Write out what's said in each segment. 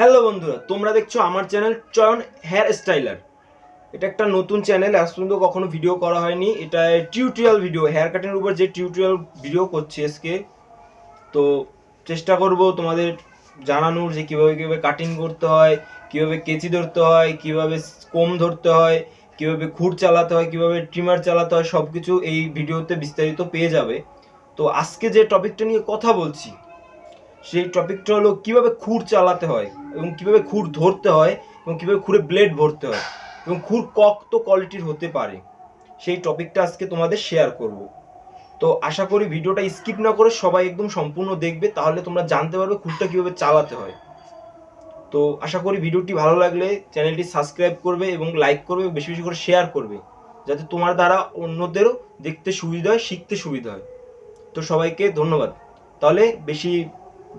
Hello বন্ধুরা, তোমরা দেখছ আমার চ্যানেল চয়ন হেয়ার স্টাইলার। এটা একটা নতুন চ্যানেল, আজ পর্যন্ত কখনো ভিডিও করা হয়নি। এটা টিউটোরিয়াল ভিডিও হেয়ার কাটিংয়ের উপর যে টিউটোরিয়াল ভিডিও করছি আজকে। তো চেষ্টা করব তোমাদের জানানোর যে কীভাবে কীভাবে কাটিং করতে হয়, কীভাবে কেচি ধরতে হয়, কীভাবে কোম ধরতে হয়, কীভাবে খুর চালাতে হয়, কীভাবে ট্রিমার চালাতে হয় সব কিছু এই ভিডিওতে বিস্তারিত পেয়ে যাবে। তো আজকে যে টপিকটা নিয়ে কথা বলছি সেই টপিকটা হলো কীভাবে খুর চালাতে হয় এবং কীভাবে খুর ধরতে হয় এবং কীভাবে খুরে ব্লেড ভরতে হয় এবং খুর কত কোয়ালিটির হতে পারে। সেই টপিকটা আজকে তোমাদের শেয়ার করব। তো আশা করি ভিডিওটা স্কিপ না করে সবাই একদম সম্পূর্ণ দেখবে, তাহলে তোমরা জানতে পারবে খুরটা কীভাবে চালাতে হয়। তো আশা করি ভিডিওটি ভালো লাগলে চ্যানেলটি সাবস্ক্রাইব করবে এবং লাইক করবে বেশি বেশি করে শেয়ার করবে, যাতে তোমার দ্বারা অন্যদেরও দেখতে সুবিধা হয়, শিখতে সুবিধা হয়। তো সবাইকে ধন্যবাদ। তাহলে বেশি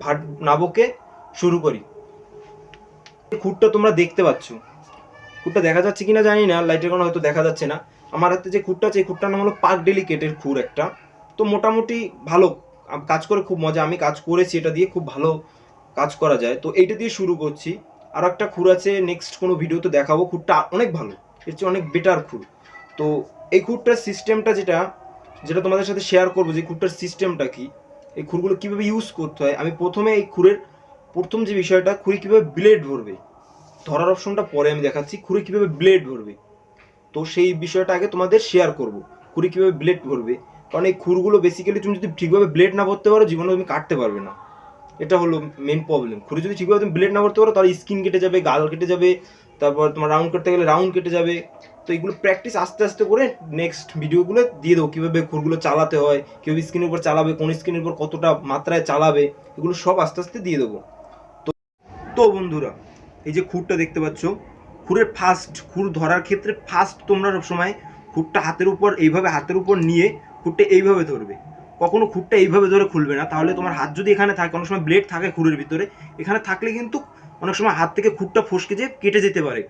ভাট না বকে শুরু করি। খুঁটটা তোমরা দেখতে পাচ্ছ। খুঁটটা দেখা যাচ্ছে কিনা জানি না লাইটের কারণে হয়তো দেখা যাচ্ছে না। আমার হাতে যে খুঁটটা আছে, এই খুঁটটার নাম হলো পার্ক ডেলিকেটের খুর একটা। তো মোটামুটি ভালো কাজ করে খুব মজা। আমি কাজ করেছি, এটা দিয়ে খুব ভালো কাজ করা যায়। তো এইটা দিয়ে শুরু করছি। আর একটা খুর আছে নেক্সট কোনো ভিডিওতে দেখাবো। খুরটা অনেক ভালো, এর চেয়ে অনেক বেটার খুর তো এই খুরটার সিস্টেমটা যেটা যেটা তোমাদের সাথে শেয়ার করব, যে খুরটার সিস্টেমটা কি এই খুরগুলো কীভাবে ইউজ করতে হয়? আমি প্রথমে এই খুরের প্রথম যে বিষয়টা খুঁড়ি কীভাবে ব্লেড ভরবে ধরার অপশনটা পরে আমি দেখাচ্ছি খুঁড়ি কীভাবে ব্লেড ভরবে তো সেই বিষয়টা আগে তোমাদের শেয়ার করব খুঁড়ি কীভাবে ব্লেড ভরবে কারণ এই খুরগুলো বেসিক্যালি তুমি যদি ঠিকভাবে ব্লেড না ভরতে পারো জীবনে তুমি কাটতে পারবে না। এটা হলো মেন প্রবলেম খুঁড়ি যদি ঠিকভাবে তুমি ব্লেড না ভরতে পারো, তাহলে স্কিন কেটে যাবে, গাল কেটে যাবে তারপর তোমার রাউন্ড করতে গেলে রাউন্ড কেটে যাবে। তো এইগুলো প্র্যাকটিস আস্তে আস্তে করে নেক্সট ভিডিওগুলো দিয়ে দেবো। কীভাবে খুরগুলো চালাতে হয়, কীভাবে স্ক্রিনের উপর চালাবে, কোন স্ক্রিনের উপর কতটা মাত্রায় চালাবে, এগুলো সব আস্তে আস্তে দিয়ে দেবো। তো তো বন্ধুরা, এই যে খুরটা দেখতে পাচ্ছ, খুরের ফার্স্ট খুর ধরার ক্ষেত্রে ফার্স্ট তোমরা সবসময় খুরটা হাতের উপর, এইভাবে হাতের উপর নিয়ে খুরটা এইভাবে ধরবে। কখনো খুরটা এইভাবে ধরে খুলবে না। তাহলে তোমার হাত যদি এখানে থাকে, অনেক সময় ব্লেড থাকে খুরের ভিতরে, এখানে থাকলে কিন্তু অনেক সময় হাত থেকে খুরটা ফসকে যেয়ে কেটে যেতে পারে।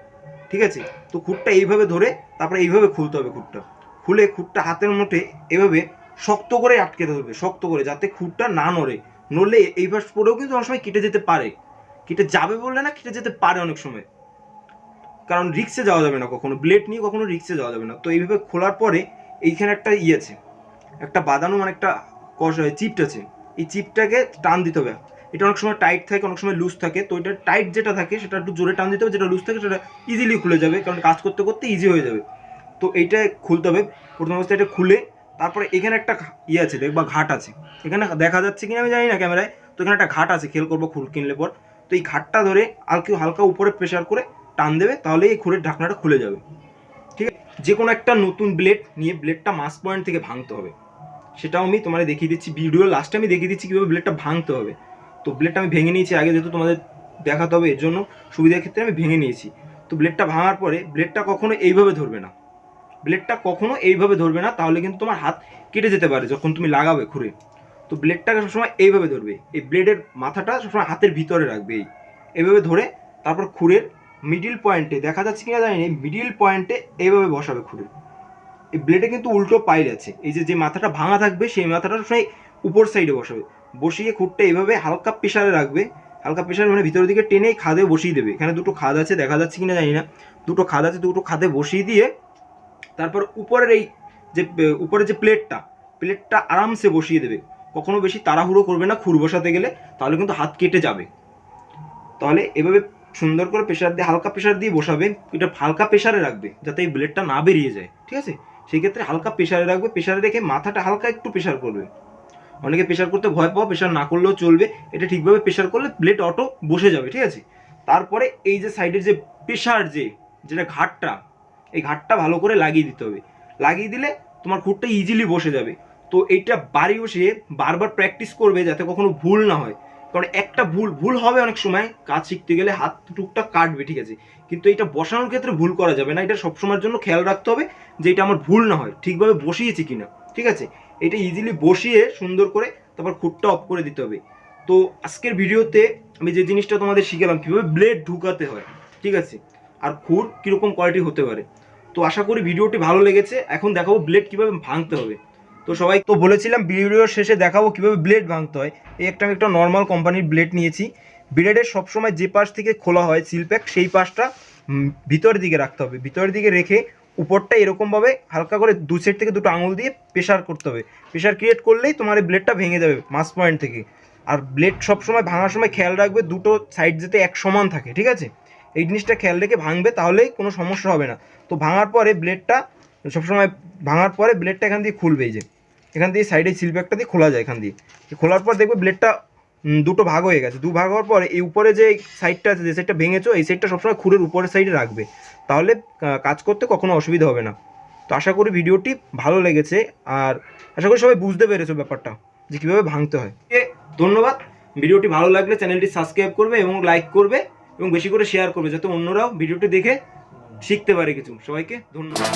ঠিক আছে? তো খুরটা এইভাবে ধরে তারপরে এইভাবে খুলতে হবে খুরটা খুলে খুরটা হাতের মুঠে এভাবে শক্ত করে আটকে ধরবে শক্ত করে যাতে খুঁটটা না নড়ে। নড়লে এই পাশ পরেও কিন্তু অনেক সময় কেটে যেতে পারে। কেটে যাবে বললে না, কেটে যেতে পারে অনেক সময়। কারণ রিক্সে যাওয়া যাবে না কখনো, ব্লেড নিয়ে কখনো রিক্সে যাওয়া যাবে না। তো এইভাবে খোলার পরে এইখানে একটা ইয়ে আছে, একটা বাদানো মানে একটা কষ, চিপট আছে। এই চিপটাকে টান দিতে হবে। এটা অনেক সময় টাইট থাকে, অনেক সময় লুজ থাকে। তো এটা টাইট যেটা থাকে, সেটা একটু জোরে টান দিতে হবে। যেটা লুজ থাকে, সেটা ইজিলি খুলে যাবে। কারণ কাজ করতে করতে ইজি হয়ে যাবে। তো এইটা খুলতে হবে। প্রথম অবস্থায় এটা খুলে, তারপরে এখানে একটা ইয়ে আছে দেখবা ঘাট আছে। এখানে দেখা যাচ্ছে কিনা আমি জানি না ক্যামেরায়। তো এখানে একটা ঘাট আছে খেল করব খুল কিনলে পর। তো এই ঘাটটা ধরে হালকা হালকা উপরে প্রেশার করে টান দেবে, তাহলে এই খুরের ঢাকনাটা খুলে যাবে। ঠিক আছে? যে কোনো একটা নতুন ব্লেড নিয়ে ব্লেডটা মাস পয়েন্ট থেকে ভাঙতে হবে। সেটাও আমি তোমার দেখিয়ে দিচ্ছি। ভিডিও লাস্টে আমি দেখিয়ে দিচ্ছি কীভাবে ব্লেডটা ভাঙতে হবে। তো ব্লেডটা আমি ভেঙে নিয়েছি, আগে যেহেতু তোমাদের দেখাতে হবে, এর জন্য সুবিধার ক্ষেত্রে আমি ভেঙে নিয়েছি। তো ব্লেডটা ভাঙার পরে ব্লেডটা কখনো এইভাবে ধরবে না। ব্লেডটা কখনো এইভাবে ধরবে না, তাহলে কিন্তু তোমার হাত কেটে যেতে পারে যখন তুমি লাগাবে খুঁড়ে। তো ব্লেডটাকে সবসময় এইভাবে ধরবে, এই ব্লেডের মাথাটা সবসময় হাতের ভিতরে রাখবে, এই। এইভাবে ধরে তারপর খুঁড়ের মিডিল পয়েন্টে দেখা যাচ্ছে কিনা জানি না মিডিল পয়েন্টে এইভাবে বসাবে খুঁড়ে। এই ব্লেডে কিন্তু উল্টো পাইল আছে, এই যে যে মাথাটা ভাঙা থাকবে, সেই মাথাটা সবসময় উপর সাইডে বসাবে। বসিয়ে খুঁটটা এভাবে হালকা প্রেশারে রাখবে। হালকা প্রেশার মানে ভিতরের দিকে টেনেই খাদে বসিয়ে দেবে। এখানে দুটো খাদ আছে দেখা যাচ্ছে কি না জানি না। দুটো খাদ আছে দুটো খাদে বসিয়ে দিয়ে তারপর উপরের এই যে এ, উপরের যে প্লেটটা প্লেটটা আরামসে বসিয়ে দেবে। কখনো বেশি তাড়াহুড়ো করবে না খুর বসাতে গেলে তাহলে কিন্তু হাত কেটে যাবে। তাহলে এভাবে সুন্দর করে প্রেশার দিয়ে হালকা প্রেশার দিয়ে বসাবে এটা হালকা প্রেশারে রাখবে যাতে এই ব্লেডটা না বেরিয়ে যায় ঠিক আছে? সেই ক্ষেত্রে হালকা প্রেশারে রাখবে প্রেশারে রেখে মাথাটা হালকা একটু প্রেশার করবে। অনেকে প্রেশার করতে ভয় পাও প্রেশার না করলেও চলবে। এটা ঠিকভাবে প্রেশার করলে ব্লেড অটো বসে যাবে, ঠিক আছে? তারপরে এই যে সাইডের যে প্রেশার যে, যেটা ঘাটটা, এই ঘাটটা ভালো করে লাগিয়ে দিতে হবে। লাগিয়ে দিলে তোমার খুঁটটা ইজিলি বসে যাবে। তো এইটা বাড়ি বসে বারবার প্র্যাকটিস করবে যাতে কখনো ভুল না হয়। কারণ একটা ভুল ভুল হবে অনেক সময়, কাজ শিখতে গেলে হাত টুকটা কাটবে, ঠিক আছে? কিন্তু এটা বসানোর ক্ষেত্রে ভুল করা যাবে না। এটা সবসময়ের জন্য খেয়াল রাখতে হবে যে এটা আমার ভুল না হয়, ঠিকভাবে বসিয়েছি কিনা, ঠিক আছে? এটা ইজিলি বসিয়ে সুন্দর করে তারপর খুঁটটা অফ করে দিতে হবে। তো আজকের ভিডিওতে আমি যে জিনিসটা তোমাদের শিখালাম, কীভাবে ব্লেড ঢুকাতে হয়, ঠিক আছে? আর খুর কীরকম কোয়ালিটি হতে পারে। তো আশা করি ভিডিওটি ভালো লেগেছে। এখন দেখাবো ব্লেড কীভাবে ভাঙতে হবে। তো সবাই, তো বলেছিলাম ভিডিওর শেষে দেখাবো কীভাবে ব্লেড ভাঙতে হয়। এই একটা আমি একটা নর্মাল কোম্পানির ব্লেড নিয়েছি। ব্লেডের সবসময় যে পাশ থেকে খোলা হয় সিল প্যাক সেই পাশটা ভিতরের দিকে রাখতে হবে। ভিতরের দিকে রেখে উপরটা এরকমভাবে হালকা করে দু সাইড থেকে দুটো আঙুল দিয়ে প্রেশার করতে হবে। প্রেশার ক্রিয়েট করলেই তোমার এই ব্লেডটা ভেঙে যাবে মাস পয়েন্ট থেকে। আর ব্লেড সবসময় ভাঙার সময় খেয়াল রাখবে দুটো সাইড যাতে এক সমান থাকে, ঠিক আছে? এই জিনিসটা খেয়াল রেখে ভাঙবে তাহলেই কোনো সমস্যা হবে না। তো ভাঙার পরে ব্লেডটা সবসময় ভাঙার পরে ব্লেডটা এখান দিয়ে খুলবে এই যে। এখান দিয়ে সাইডে সিল প্যাকটা দিয়ে খোলা যায় এখান দিয়ে। খোলার পর দেখবে ব্লেডটা দুটো ভাগ হয়ে গেছে। দু ভাগ হওয়ার পরে এই উপরে যে সাইডটা আছে, যে সাইডটা ভেঙেছো, এই সাইডটা সবসময় খুঁড়ের উপরের সাইডে রাখবে। তাহলে কাজ করতে কখনো অসুবিধা হবে না। তো আশা করি ভিডিওটি ভালো লেগেছে, আর আশা করি সবাই বুঝতে পেরেছ ব্যাপারটা, যে কীভাবে ভাঙতে হয়। ধন্যবাদ। ভিডিওটি ভালো লাগলে চ্যানেলটি সাবস্ক্রাইব করবে এবং লাইক করবে, এবং বেশি করে শেয়ার করবে, যাতে অন্যরাও ভিডিওটি দেখে শিখতে পারে কিছু। সবাইকে ধন্যবাদ।